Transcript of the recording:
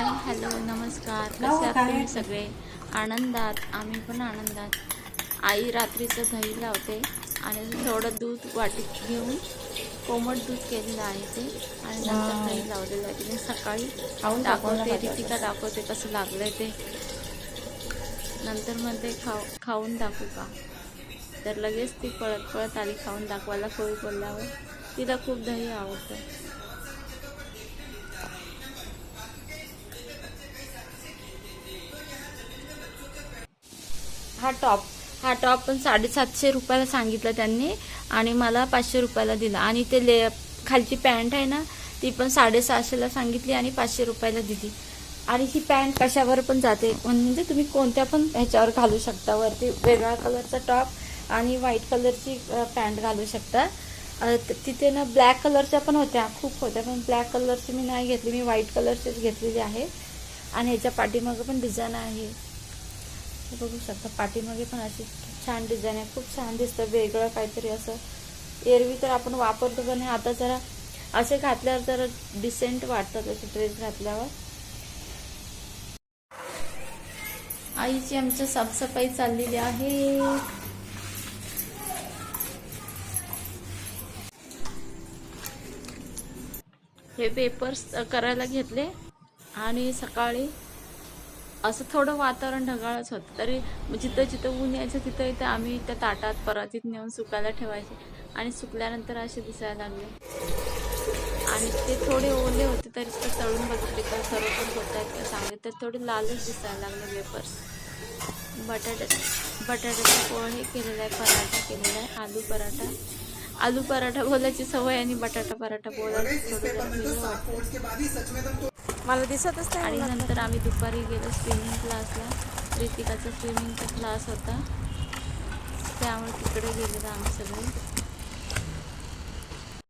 Hi hello नमस्कार. कसे आहात तुम्ही सगळे? आनंदात. आम्ही पण आनंदात. आई रात्रीचं दही लावते आणि थोडं दूध वाटीत घेऊन कोमट दूध केलेलं आहे ते आणि नंतर दही लावलेलं आहे. तिने सकाळी दाखवते रितिका दाखवते कसं लागलंय ते. नंतर मध्ये खाऊ खाऊन दाखवू का? तर लगेच ती पळत पळत आली खाऊन दाखवायला. कोळी बोलल्यावर तिला खूप दही आवडतं. हा टॉप हा टॉप पण साडेसातशे रुपयाला सांगितला त्यांनी आणि मला पाचशे रुपयाला दिला. आणि ते ले खालची पॅन्ट आहे ना ती पण साडेसहाशेला सांगितली आणि पाचशे रुपयाला दिली. आणि ही पॅन्ट कशावर पण जाते. म्हणजे तुम्ही कोणत्या पण ह्याच्यावर घालू शकता. वरती वेगळ्या कलरचा टॉप आणि व्हाईट कलरची पॅन्ट घालू शकता. तिथे ना ब्लॅक कलरच्या पण होत्या. खूप होत्या. पण ब्लॅक कलरची मी नाही घेतली. मी व्हाईट कलरचीच घेतलेली आहे. आणि ह्याच्या पाठीमागं पण डिझाईन आहे. बघू शकता. पाठीमागे पण अशी छान डिझाईन आहे. खूप छान दिसतं. वेगळं काहीतरी असं. एरवी तर आपण वापरतो पण आता जरा असे घातल्यावर जरा डिसेंट वाटतात असे ड्रेस घातल्यावर. आईची आमची साफसफाई चाललेली आहे. हे पेपर्स करायला घेतले आणि सकाळी असं थोडं वातावरण ढगाळच होतं. तरी जिथं जिथं ऊन यायचं तिथं इथं आम्ही त्या ताटात परातीत नेऊन सुकायला ठेवायचे. आणि सुकल्यानंतर असे दिसायला लागले. आणि ते थोडे ओले होते तरी ते तळून बघितले का पण होत आहेत का सांगले तर थोडे लालच दिसायला लागले वेपर्स बटाट्याचा पोळ हे केलेला आहे पराठा केलेला आहे आलू पराठा. आलू पराठा बोलायची सवय आणि बटाटा पराठा बोलायची थोडं मला दिसतच नाही आणि नंतर आम्ही दुपारी गेलो स्विमिंग क्लासला रितिकाचा स्विमिंगचा क्लास होता. त्यामुळे तिकडे गेलेलो आम्ही सगळे.